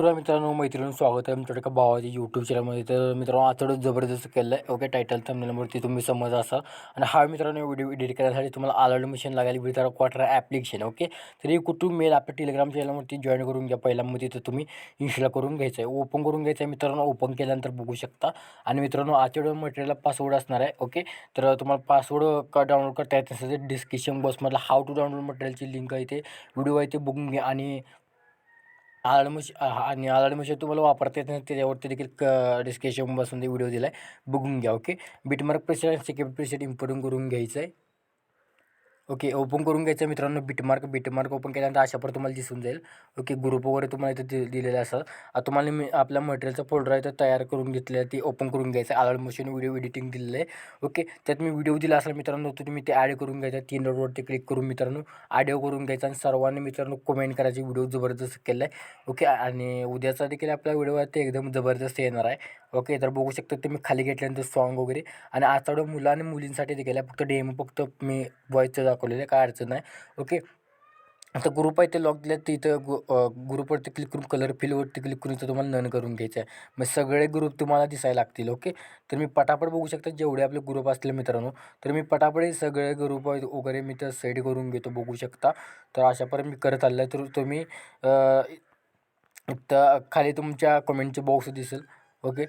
तुला मित्रांनो मैत्रिणी स्वागत आहे तुमच्या एका भावाच्या यूट्यूब चॅनलमध्ये तर मित्रांनो आतडच जबरदस्त केलं आहे ओके टायटल थंबनेलवरती तुम्ही समज असाल आणि हा मित्रांनो व्हिडिओ एडिट करण्यासाठी तुम्हाला आलर्ट मिशन लागेल विचार क्वार्टर ॲप्लिकेशन ओके तर हे कुठून मेल आपल्या टेलिग्राम चॅनलवरती जॉईन करून घ्या. पहिल्या मग तर तुम्ही इन्स्टॉल करून घ्यायचं आहे. ओपन करून घ्यायचं आहे मित्रांनो. ओपन केल्यानंतर बघू शकता. आणि मित्रांनो आजच्या मटेरियलला पासवर्ड असणार आहे ओके तर तुम्हाला पासवर्ड का डाउनलोड करता येत नसेल डिस्क्रिप्शन बॉक्समधला हाऊ टू डाउनलोड मटेरियलची लिंक आहे ते व्हिडिओ आहे ते बघून घ्या. आणि आलाड मशी आणि आलाड तुम्हाला वापरता येत नाही त्याच्यावरती देखील क डिस्क्रिप्शन बसून ते व्हिडिओ दिला आहे बघून घ्या ओके बिटमार्क प्रेशर सेकंड प्रेशर इम्पोर्टून करून घ्यायचं आहे ओके ओपन करून घ्यायचं मित्रांनो बिटमार्क बिटमार्क ओपन केल्यानंतर अशा पर तुम्हाला दिसून जाईल. ओके ग्रुप वगैरे तुम्हाला इथं दि दिलेलं असं. आता तुम्हाला मी आपल्या मटेरियलचा फोल्डर आहे तर तयार करून घेतलेलं आहे ते ओपन करून घ्यायचं. आहे मशीन व्हिडिओ एडिटिंग दिलेलं आहे. ओके त्यात मी व्हिडिओ दिला असाल मित्रांनो तर तुम्ही ते ॲड करून घ्यायचा. तीन डॉटवरती क्लिक करून मित्रांनो ऑडिओ करून घ्यायचा आणि सर्वांनी मित्रांनो कमेंट करायचे. व्हिडिओ जबरदस्त केला आहे ओके आणि उद्याचा देखील आपला व्हिडिओ आहे ते एकदम जबरदस्त येणार आहे. ओके तर बघू शकता तुम्ही खाली घेतल्यानंतर सॉन्ग वगैरे. आणि आजचा मुलं आणि मुलींसाठी देखील आहे फक्त डेमो फक्त मी वॉईसचं दाखवलेलं आहे काय अडचण नाही. ओके आता ग्रुप आहे ते लॉक दिलं तिथं गु ग्रुपवरती क्लिक करून कलर फिलवरती क्लिक करून इथं तुम्हाला नन करून घ्यायचं आहे मग सगळे ग्रुप तुम्हाला दिसायला लागतील ओके? तर मी पटापट बघू शकता जेवढे आपले ग्रुप असले मित्रांनो तर मी पटापट हे सगळे ग्रुप वगैरे मी तर सेट करून घेतो बघू शकता. तर अशापर्यंत मी करत आलं आहे तर तुम्ही तर खाली तुमच्या कमेंटचे बॉक्स दिसेल. ओके.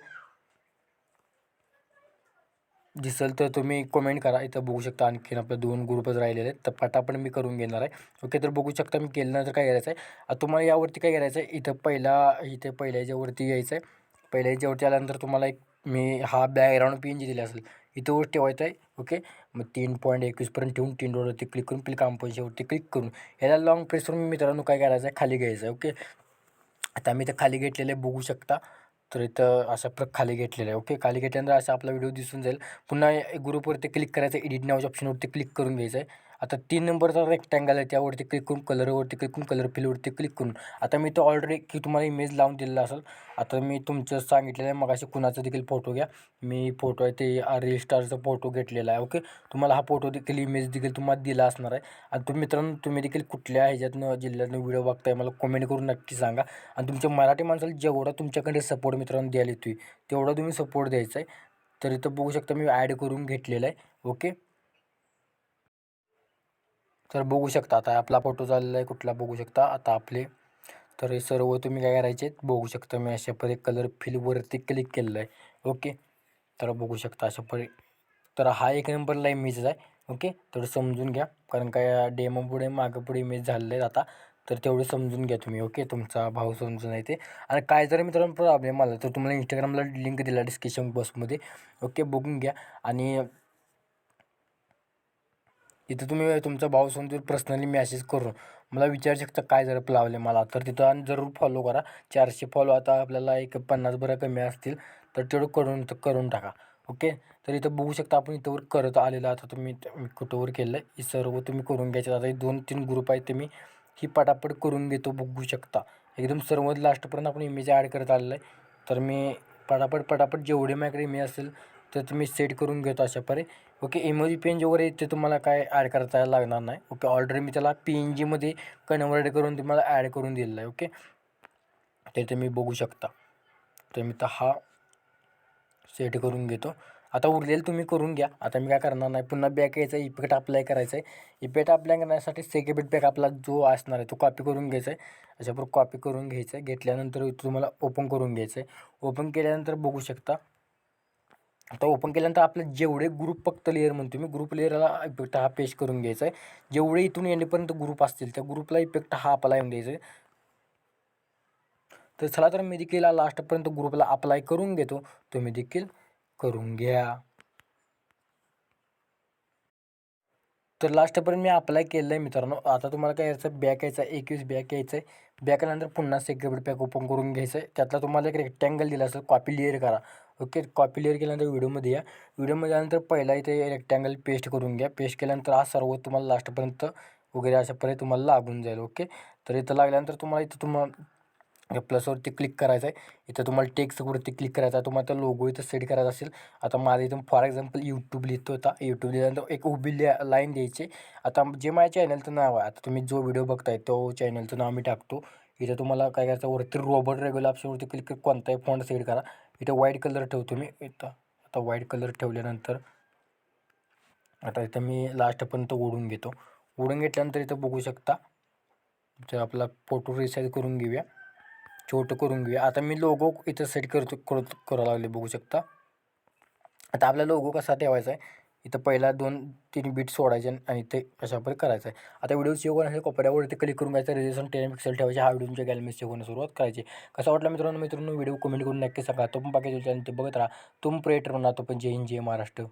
दिसेल तर तुम्ही कमेंट करा. इथं बघू शकता आणखीन आपले दोन ग्रुपच राहिलेले आहेत. तर पटापट मी करून घेणार आहे. ओके तर बघू शकता मी केल्यानंतर काय करायचं आहे आता तुम्हाला यावरती काय करायचं आहे इथं पहिला इथे पहिल्या याच्यावरती यायचं आहे पहिल्या याच्यावरती आल्यानंतर तुम्हाला एक मी हा बॅकग्राऊंड पिन जी दिला असेल इथंवर ठेवायचं आहे ओके? मग तीन पॉईंट एकवीसपर्यंत ठेवून तीन डॉलरवरती क्लिक करून क्लिक कांपोजीवरती क्लिक करून ह्याला लॉंग प्रेस करून मित्रांनो काय करायचं आहे खाली घ्यायचं आहे ओके? आता मी ते खाली घेतलेले बघू शकता. तर इथं अशा प्र खाली घेतलेलं आहे. ओके? खाली घेतल्यानंतर असा आपला व्हिडिओ दिसून जाईल. पुन्हा ग्रुपवरती क्लिक करायचं. एडिट नावाच्या ऑप्शनवरती क्लिक करून घ्यायचं आहे. आता तीन नंबरचा रेक्टँगल आहे त्यावरती क्लिक करून कलरवरती क्लिक करून कलर फिलवरती क्लिक करून. आता मी तो ऑलरेडी की तुम्हाला इमेज लावून दिलेला असेल. आता मी तुमचं सांगितलेलं आहे मग असे कुणाचा देखील फोटो घ्या. मी फोटो आहे ते रील स्टारचा फोटो घेतलेला आहे ओके तुम्हाला हा फोटो देखील इमेज देखील तुम्हाला दिला असणार आहे. आणि तुम्ही मित्रांनो तुम्ही देखील कुठल्या ह्याच्यातनं जिल्ह्यातनं व्हिडिओ बघताय मला कमेंट करून नक्की सांगा. आणि तुमच्या मराठी माणसाला जेवढा तुमच्याकडे सपोर्ट मित्रांनो द्यायला येतोय तेवढा तुम्ही सपोर्ट द्यायचा आहे. तर इथं बघू शकता मी ॲड करून घेतलेला आहे ओके तर बघू शकता आता आपला फोटो झालेला आहे कुठला बघू शकता. आता आपले तर हे सर्व तुम्ही काय करायचे बघू शकता मी अशा परी कलर फिलवरती क्लिक केलेलं आहे. ओके तर बघू शकता अशा परी तर हा एक नंबरला इमेजच आहे. ओके थोडं समजून घ्या कारण काय डेमो पुढे मागं पुढे इमेज झालेले आहेत आता. तर तेवढे समजून घ्या तुम्ही. ओके तुमचा भाव समजून येते. आणि काय जर मित्रांनो प्रॉब्लेम आला तर तुम्हाला इंस्टाग्रामला लिंक दिला डिस्क्रिप्शन बॉक्समध्ये ओके बघून घ्या. आणि तिथं तुम्ही तुमचा भाऊ समजून पर्सनली मेसेज करून मला विचारू शकता काय जर लावले मला. तर तिथं आणि जरूर फॉलो करा. चारशे फॉलो आता आपल्याला एक पन्नास बरं कमी असतील. तर तेवढं करून करून टाका. ओके तर इथं बघू शकता आपण इथंवर करत आलेलं आता तुम्ही कुठंवर केलं आहे हे सर्व तुम्ही करून घ्यायचे. आता हे दोन तीन ग्रुप आहेत ते मी ही पटापट करून घेतो. बघू शकता. एकदम सर्व लास्टपर्यंत आपण इमेज ॲड करत आलेलं आहे. तर मी पटापट पटापट जेवढे माझ्याकडे इमेज असेल तर तुम्ही सेट करून घेतो अशा परे. ओके इमोजी पेंज वगैरे ते तुम्हाला काय ॲड करता लागणार नाही. ओके ऑलरेडी मी त्याला पी एन जीमध्ये कन्वर्ट करून तुम्हाला ॲड करून दिलेलं आहे ओके ते तुम्ही बघू शकता. तर मी तर हा सेट करून घेतो. आता उरलेलं तुम्ही करून घ्या. आता मी काय करणार नाही. पुन्हा बॅक यायचा इफेक्ट अप्लाय करायचा आहे. इफेक्ट अप्लाय करण्यासाठी सेकेबेट बॅक आपला जो असणार आहे तो कॉपी करून घ्यायचा आहे. अशाप्रकारे कॉपी करून घ्यायचं आहे. घेतल्यानंतर तुम्हाला ओपन करून घ्यायचं आहे. ओपन केल्यानंतर बघू शकता. आता ओपन केल्यानंतर आपलं जेवढे ग्रुप फक्त लेअर म्हणतो मी ग्रुप लेअरला इफेक्ट हा पेश करून घ्यायचा आहे. जेवढे इथून येणेपर्यंत ग्रुप असतील त्या ग्रुपला इफेक्ट हा अप्लाय होऊन द्यायचा आहे. तर चला तर मी देखील लास्टपर्यंत ग्रुपला अप्लाय करून घेतो. तुम्ही देखील करून घ्या. तर लास्टपर्यंत मी अप्लाय केलं आहे मित्रांनो. आता तुम्हाला काय यायचं बॅक यायचं आहे एकवीस बॅक यायचं आहे. बॅक आल्यानंतर पुन्हा सेक्युरिटी पॅक ओपन करून घ्यायचं आहे. त्यातला तुम्हाला एक रेक्टँगल दिला असेल कॉपी लिअर करा. ओके कॉपी लेअर केल्यानंतर व्हिडिओमध्ये या. व्हिडिओमध्ये आल्यानंतर पहिला इथे रेक्टँगल पेस्ट करून घ्या. पेस्ट केल्यानंतर हा सर्व तुम्हाला लास्टपर्यंत वगैरे अशापर्यंत तुम्हाला लागून जाईल ओके? तर इथं लागल्यानंतर तुम्हाला इथं तुम्हाला प्लसवरती क्लिक करायचं आहे. इथं तुम्हाला टेक्स्टवरती क्लिक करायचं आहे. तुम्हाला तर लोगो इथं सेट करायचा असेल. आता माझं इथून फॉर एक्झाम्पल यूट्यूब लिहितो होता यूट्यूब लिहिल्यानंतर एक उभी लाईन द्यायची. आता जे माझ्या चॅनलचं नाव आहे आता तुम्ही जो व्हिडिओ बघताय तो चॅनलचं नाव मी टाकतो. इथं तुम्हाला काय करायचं वरती रोबोट रेग्युलर ऑप्शनवरती क्लिक करून कोणताही फॉन्ट सेट करा. इथं व्हाईट कलर ठेवतो मी इथं आता व्हाईट कलर ठेवल्यानंतर आता इथं मी लास्टपर्यंत ओढून घेतो. ओढून घेतल्यानंतर इथं बघू शकता तर आपला फोटो रिसाईज करून घेऊया. छोटं करून घेऊया. आता मी लोगो इथं सेट करतो करू करावं लागले बघू शकता. आता आपला लोगो कसा ठेवायचा आहे? इथं पहिला दोन तीन बीट सोडायचे आणि ते अशा प्रकारे करायचं आहे. आता व्हिडिओ सेव्ह करण्यासाठी कोपऱ्यावरती क्लिक करून घ्यायचं रेजिस्ट्रेशन टेन पिक्सेल ठेवायचे. हा व्हिडिओच्या गॅलरी सेव्ह होण्यास सुरुवात करायची. कसं वाटलं मित्रांनो? मित्रांनो व्हिडिओ कमेंट करून नक्की सांगा. तो पण बाकी चॅनल ते बघत राहा. तुम प्रेटर म्हणा तो पण जय हिंद जय महाराष्ट्र.